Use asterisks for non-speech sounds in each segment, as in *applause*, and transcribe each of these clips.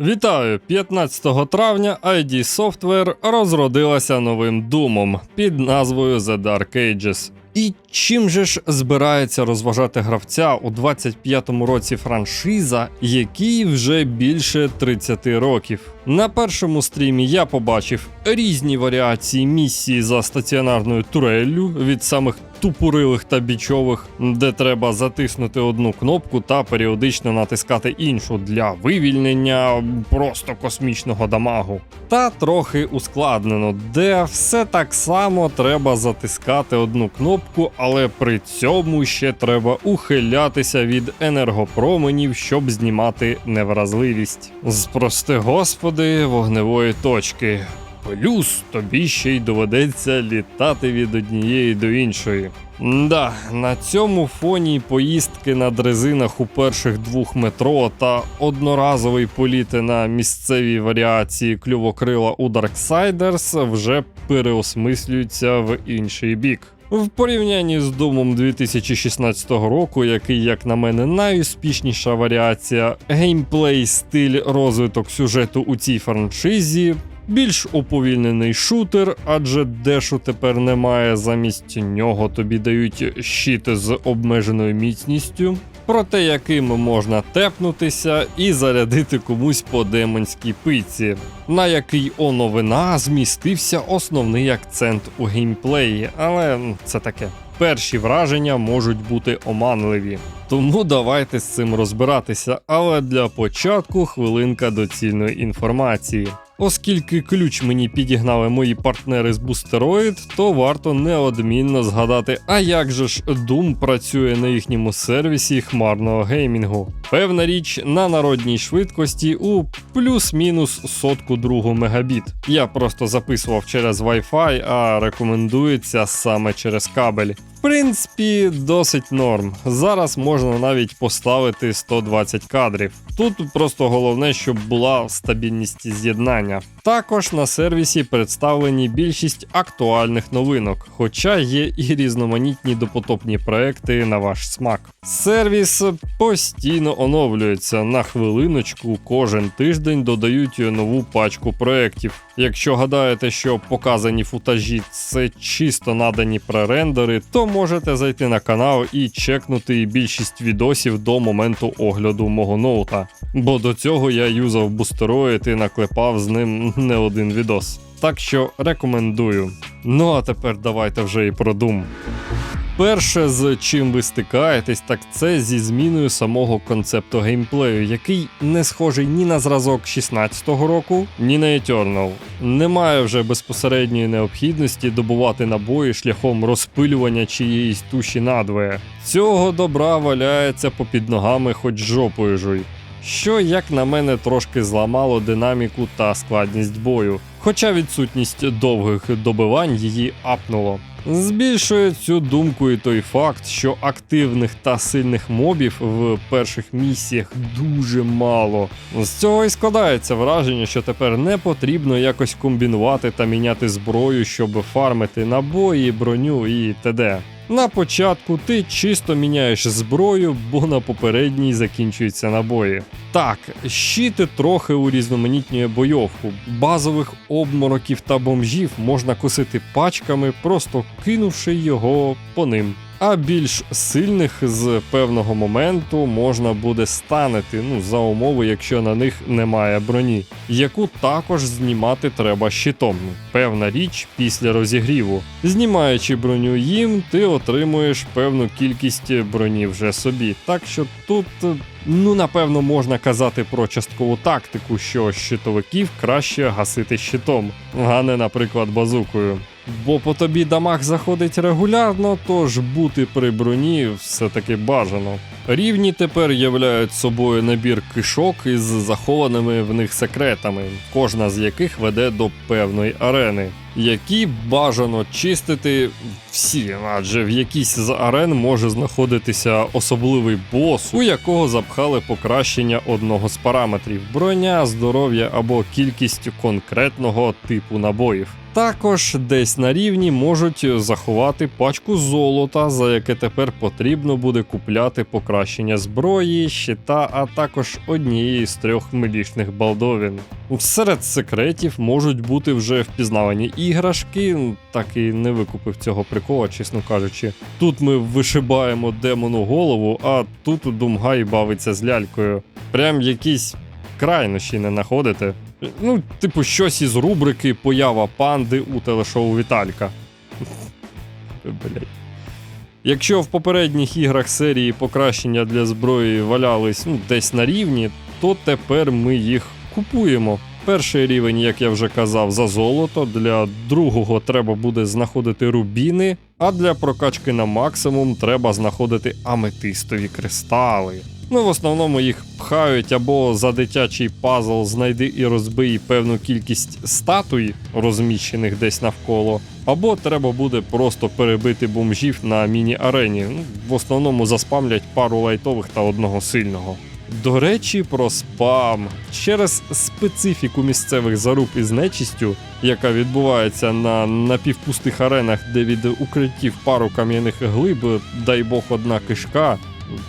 Вітаю! 15 травня ID Software розродилася новим думом під назвою The Dark Ages. І чим же ж збирається розважати гравця у 25-му році франшиза, якій вже більше 30 років? На першому стрімі я побачив різні варіації місії за стаціонарною туреллю від самих тупурилих та бічових, де треба затиснути одну кнопку та періодично натискати іншу для вивільнення просто космічного дамагу. Та трохи ускладнено, де все так само треба затискати одну кнопку, але при цьому ще треба ухилятися від енергопроменів, щоб знімати невразливість. З прости господи, вогневої точки. Плюс тобі ще й доведеться літати від однієї до іншої. Да, на цьому фоні поїздки на дрезинах у перших двох метро та одноразовий політи на місцевій варіації клювокрила у Darksiders вже переосмислюються в інший бік. В порівнянні з Думом 2016 року, який, як на мене, найуспішніша варіація, геймплей, стиль, розвиток сюжету у цій франшизі, більш уповільнений шутер, адже дешу тепер немає, замість нього тобі дають щит з обмеженою міцністю, проте яким можна тепнутися і зарядити комусь по демонській пиці, на який о новина змістився основний акцент у геймплеї, але це таке. Перші враження можуть бути оманливі. Тому давайте з цим розбиратися. Але для початку хвилинка доцільної інформації. Оскільки ключ мені підігнали мої партнери з Boosteroid, то варто неодмінно згадати, а як же ж Doom працює на їхньому сервісі хмарного геймінгу. Певна річ на народній швидкості у плюс-мінус сотку другу мегабіт. Я просто записував через Wi-Fi, а рекомендується саме через кабель. Принципі, досить норм. Зараз можна навіть поставити 120 кадрів. Тут просто головне, щоб була стабільність з'єднання. Також на сервісі представлені більшість актуальних новинок, хоча є і різноманітні допотопні проекти на ваш смак. Сервіс постійно оновлюється на хвилиночку, кожен тиждень додають нову пачку проєктів. Якщо гадаєте, що показані футажі це чисто надані пререндери, то можете зайти на канал і чекнути більшість відосів до моменту огляду мого ноута. Бо до цього я юзав бустероїд і наклепав з ним не один відос. Так що рекомендую. Ну а тепер давайте вже і про Doom. Перше, з чим ви стикаєтесь, так це зі зміною самого концепту геймплею, який не схожий ні на зразок 16-го року, ні на Eternal. Немає вже безпосередньої необхідності добувати набої шляхом розпилювання чиєїсь туші надвоє. Цього добра валяється попід ногами, хоч жопою жуй. Що, як на мене, трошки зламало динаміку та складність бою, хоча відсутність довгих добивань її апнуло. Збільшує цю думку і той факт, що активних та сильних мобів в перших місіях дуже мало. З цього і складається враження, що тепер не потрібно якось комбінувати та міняти зброю, щоб фармити набої, броню і т.д. На початку ти чисто міняєш зброю, бо на попередній закінчуються набої. Так, щити трохи урізноманітнює бойовку. Базових обмороків та бомжів можна косити пачками, просто кинувши його по ним. А більш сильних з певного моменту можна буде станити, ну за умови, якщо на них немає броні, яку також знімати треба щитом. Певна річ після розігріву. Знімаючи броню їм, ти отримуєш певну кількість броні вже собі. Так що тут. Ну, напевно, можна казати про часткову тактику, що щитовиків краще гасити щитом, а не, наприклад, базукою. Бо по тобі дамаг заходить регулярно, тож бути при броні все-таки бажано. Рівні тепер являють собою набір кишок із захованими в них секретами, кожна з яких веде до певної арени. які бажано чистити всі, адже в якійсь з арен може знаходитися особливий бос, у якого запхали покращення одного з параметрів броня, здоров'я або кількість конкретного типу набоїв. Також десь на рівні можуть заховати пачку золота, за яке тепер потрібно буде купляти покращення зброї, щита, а також однієї з трьох милішних балдовін. Серед секретів можуть бути вже впізнавані іграшки, так і не викупив цього прикола, чесно кажучи. Тут ми вишибаємо демону голову, а тут Думгай бавиться з лялькою. Прям якісь крайнощі не знаходите. Ну, типу, щось із рубрики Поява панди у телешоу Віталька. Блять. Якщо в попередніх іграх серії покращення для зброї валялись ну, десь на рівні, то тепер ми їх купуємо. Перший рівень, як я вже казав, за золото. Для другого треба буде знаходити рубіни, а для прокачки на максимум треба знаходити аметистові кристали. Ну, в основному їх пхають або за дитячий пазл знайди і розбий певну кількість статуй, розміщених десь навколо, або треба буде просто перебити бомжів на міні-арені. Ну, в основному заспамлять пару лайтових та одного сильного. До речі, про спам. Через специфіку місцевих заруб із нечистю, яка відбувається на напівпустих аренах, де від укриттів пару кам'яних глиб, дай Бог одна кишка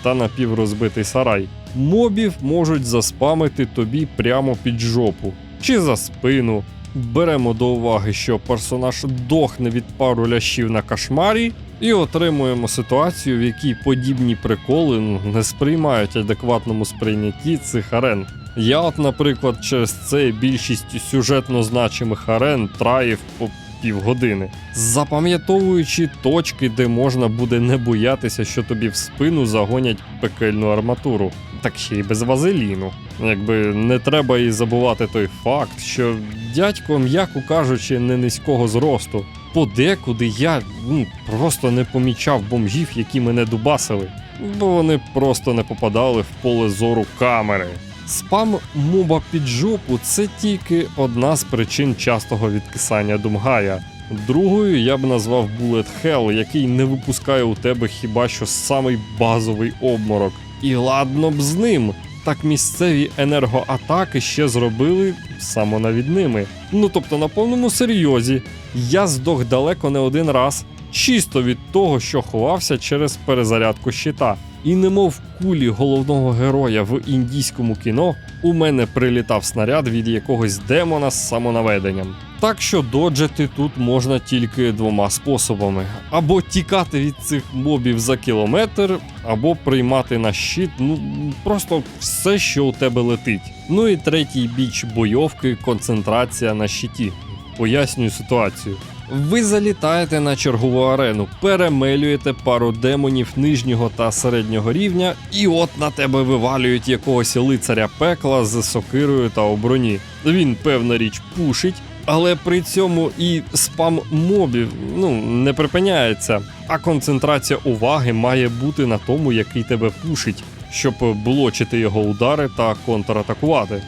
та напіврозбитий сарай. Мобів можуть заспамити тобі прямо під жопу чи за спину. Беремо до уваги, що персонаж дохне від пару лящів на кошмарі, і отримуємо ситуацію, в якій подібні приколи ну, не сприймають адекватному сприйнятті цих арен. Я, от, наприклад, через це більшість сюжетно значимих арен траїв по півгодини, запам'ятовуючи точки, де можна буде не боятися, що тобі в спину загонять пекельну арматуру, так ще й без вазеліну. Якби не треба і забувати той факт, що дядько, м'яко кажучи, не низького зросту. Подекуди я ну, просто не помічав бомжів, які мене дубасили, бо вони просто не попадали в поле зору камери. Спам моба під жопу це тільки одна з причин частого відкисання Думгая. Другою я б назвав Bullet Hell, який не випускає у тебе хіба що самий базовий обморок. І ладно б з ним. Так місцеві енергоатаки ще зробили самонавідними. Ну тобто на повному серйозі, я здох далеко не один раз, чисто від того, що ховався через перезарядку щита. І немов кулі головного героя в індійському кіно, у мене прилітав снаряд від якогось демона з самонаведенням. Так що доджити тут можна тільки двома способами: або тікати від цих мобів за кілометр, або приймати на щит, ну просто все, що у тебе летить. Ну і третій біч бойовки концентрація на щиті. Пояснюю ситуацію. Ви залітаєте на чергову арену, перемелюєте пару демонів нижнього та середнього рівня, і от на тебе вивалюють якогось лицаря пекла з сокирою та у броні. Він, певна річ, пушить, але при цьому і спам мобів ну, не припиняється, а концентрація уваги має бути на тому, який тебе пушить, щоб блочити його удари та контратакувати.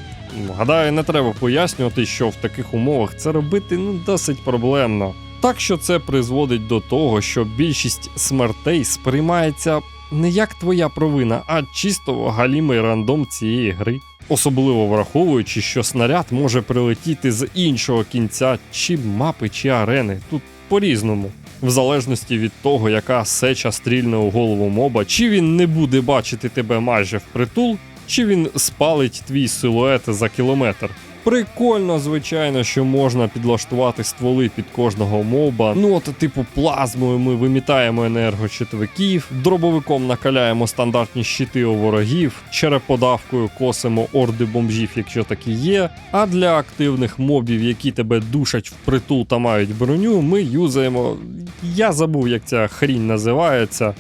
Гадаю, не треба пояснювати, що в таких умовах це робити ну, досить проблемно. Так що це призводить до того, що більшість смертей сприймається не як твоя провина, а чисто галімий рандом цієї гри. Особливо враховуючи, що снаряд може прилетіти з іншого кінця чи мапи, чи арени. Тут по-різному. В залежності від того, яка сеча стрільне у голову моба, чи він не буде бачити тебе майже впритул, чи він спалить твій силует за кілометр. Прикольно, звичайно, що можна підлаштувати стволи під кожного моба. Ну от, типу, плазмою ми вимітаємо енергощитовиків, дробовиком накаляємо стандартні щити у ворогів, череподавкою косимо орди бомжів, якщо такі є. А для активних мобів, які тебе душать впритул та мають броню, ми юзаємо. Я забув, як ця хрінь називається.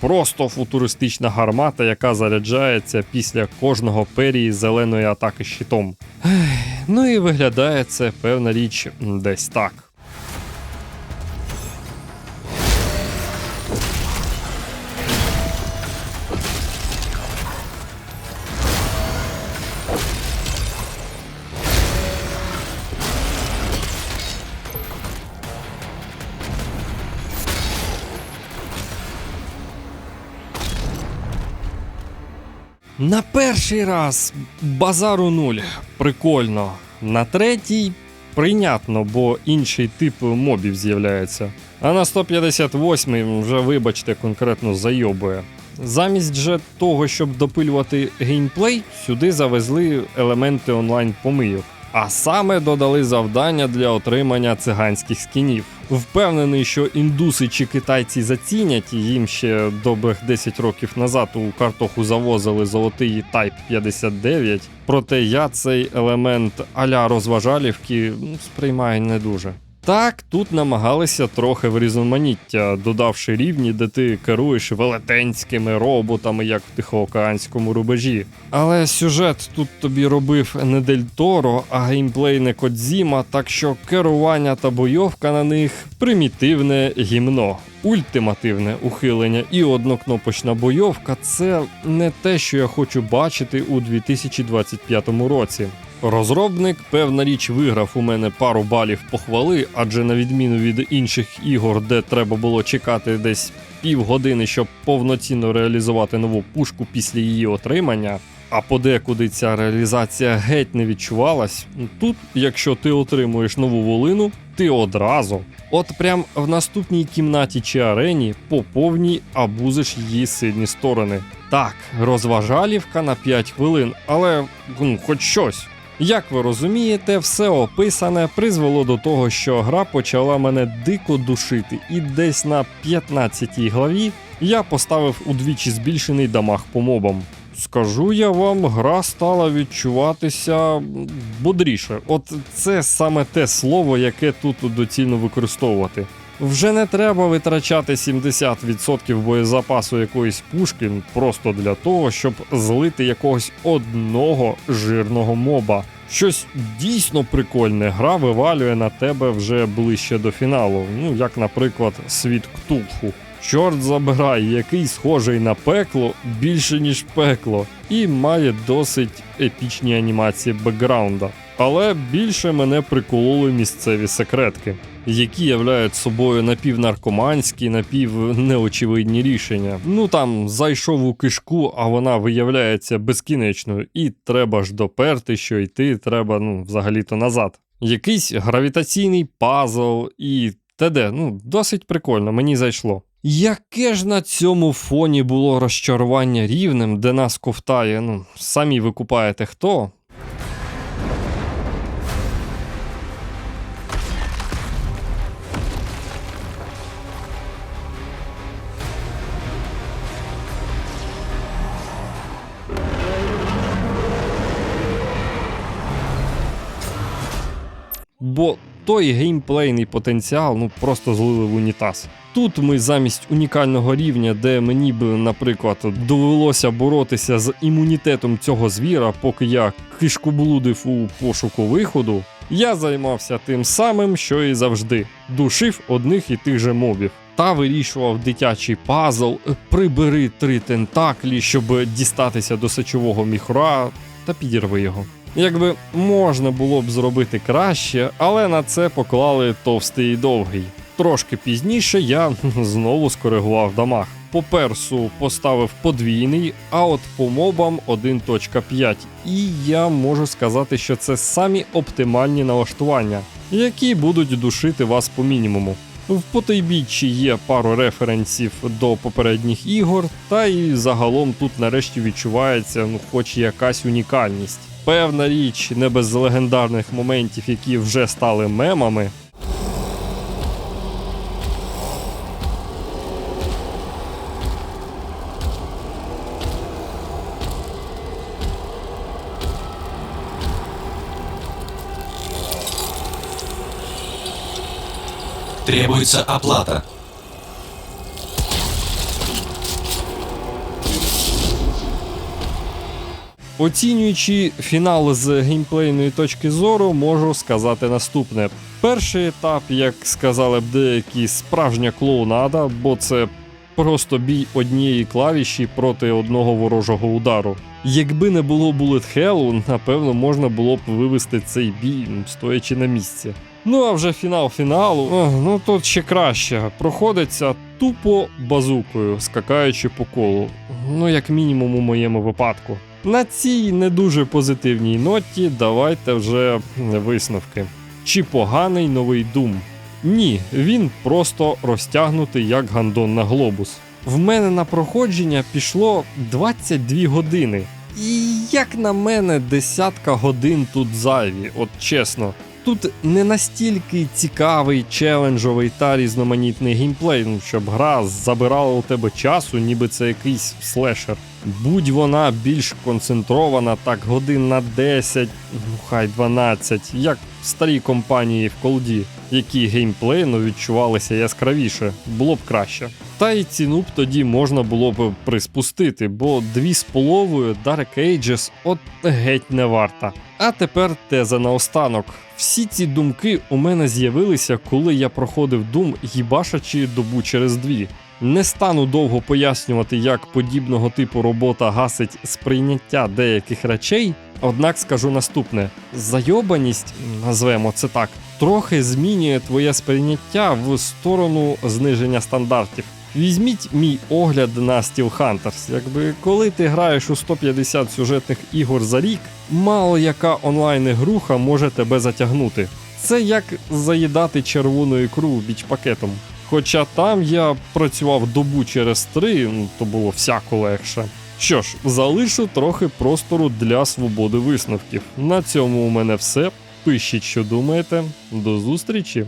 Просто футуристична гармата, яка заряджається після кожного перії зеленої атаки щитом. Ну і виглядає це певна річ десь так. На перший раз базару нуль. Прикольно. На третій прийнятно, бо інший тип мобів з'являється. А на 158-й вже, вибачте, конкретно зайобує. Замість же того, щоб допилювати геймплей, сюди завезли елементи онлайн помийок. А саме додали завдання для отримання циганських скінів. Впевнений, що індуси чи китайці зацінять, їм ще добрих 10 років назад у картоху завозили золотий Type 59. Проте я цей елемент аля розважалівки сприймаю не дуже. Так, тут намагалися трохи врізноманіття, додавши рівні, де ти керуєш велетенськими роботами, як в Тихоокеанському рубежі. Але сюжет тут тобі робив не Дель Торо, а геймплей не Кодзіма, так що керування та бойовка на них примітивне гімно. Ультимативне ухилення і однокнопочна бойовка це не те, що я хочу бачити у 2025 році. Розробник, певна річ, виграв у мене пару балів похвали, адже на відміну від інших ігор, де треба було чекати десь півгодини, щоб повноцінно реалізувати нову пушку після її отримання, а подекуди ця реалізація геть не відчувалась. Тут, якщо ти отримуєш нову волину, ти одразу, от прям в наступній кімнаті чи арені, по повній абузиш її сильні сторони. Так, розважалівка на 5 хвилин, але ну, хоч щось. Як ви розумієте, все описане призвело до того, що гра почала мене дико душити, і десь на 15 главі я поставив удвічі збільшений дамаг по мобам. Скажу я вам, гра стала відчуватися бодріше. От це саме те слово, яке тут доцільно використовувати. Вже не треба витрачати 70% боєзапасу якоїсь пушки просто для того, щоб злити якогось одного жирного моба. Щось дійсно прикольне гра вивалює на тебе вже ближче до фіналу. Ну, як, наприклад, світ Ктулху. Чорт забирай, який схожий на пекло більше ніж пекло, і має досить епічні анімації бекграунда. Але більше мене прикололи місцеві секретки, які являють собою напівнаркоманські, напівнеочевидні рішення. Ну там зайшов у кишку, а вона виявляється безкінечною, і треба ж доперти, що йти треба, ну, взагалі-то назад. Якийсь гравітаційний пазл і т.д. Ну, досить прикольно, мені зайшло. Яке ж на цьому фоні було розчарування рівнем, де нас ковтає, ну, самі ви купаєте хто? Бо той геймплейний потенціал ну просто злили в унітаз. Тут ми замість унікального рівня, де мені б, наприклад, довелося боротися з імунітетом цього звіра, поки я кишкоблудив у пошуку виходу, я займався тим самим, що і завжди: душив одних і тих же мобів. Та вирішував дитячий пазл, прибери три тентаклі, щоб дістатися до сечового міхура та підірви його. Якби можна було б зробити краще, але на це поклали товстий і довгий. Трошки пізніше я *laughs* знову скоригував дамаг. По персу поставив подвійний, а от по мобам 1.5. І я можу сказати, що це самі оптимальні налаштування, які будуть душити вас по мінімуму. В потайбіччі є пару референсів до попередніх ігор, та і загалом тут нарешті відчувається ну, хоч якась унікальність. Певна річ, не без легендарних моментів, які вже стали мемами. Требуется оплата. Оцінюючи фінал з геймплейної точки зору, можу сказати наступне: перший етап, як сказали б деякі, справжня клоунада, бо це просто бій однієї клавіші проти одного ворожого удару. Якби не було Bullet Hell, напевно, можна було б вивести цей бій, стоячи на місці. Ну а вже фінал фіналу, ну тут ще краще. Проходиться тупо базукою, скакаючи по колу. Ну, як мінімум у моєму випадку. На цій не дуже позитивній ноті давайте вже висновки. Чи поганий новий Doom? Ні, він просто розтягнутий як гандон на глобус. В мене на проходження пішло 22 години. І як на мене, десятка годин тут зайві, от чесно. Тут не настільки цікавий, челенджовий та різноманітний геймплей, ну, щоб гра забирала у тебе часу, ніби це якийсь слешер. Будь вона більш концентрована, так годин на 10, ну хай 12, як в старій компанії в колді, які геймплейно відчувалися яскравіше, було б краще. Та й ціну б тоді можна було б приспустити, бо 2,5 Dark Ages от геть не варта. А тепер теза наостанок. Всі ці думки у мене з'явилися, коли я проходив Doom, їбашачи добу через дві. Не стану довго пояснювати, як подібного типу робота гасить сприйняття деяких речей, однак скажу наступне: зайобаність, назвемо це так, трохи змінює твоє сприйняття в сторону зниження стандартів. Візьміть мій огляд на Steel Hunters. Якби коли ти граєш у 150 сюжетних ігор за рік, мало яка онлайн-ігруха може тебе затягнути. Це як заїдати червону ікру біч-пакетом. Хоча там я працював добу через три, ну то було всяко легше. Що ж, залишу трохи простору для свободи висновків. На цьому у мене все. Пишіть, що думаєте. До зустрічі!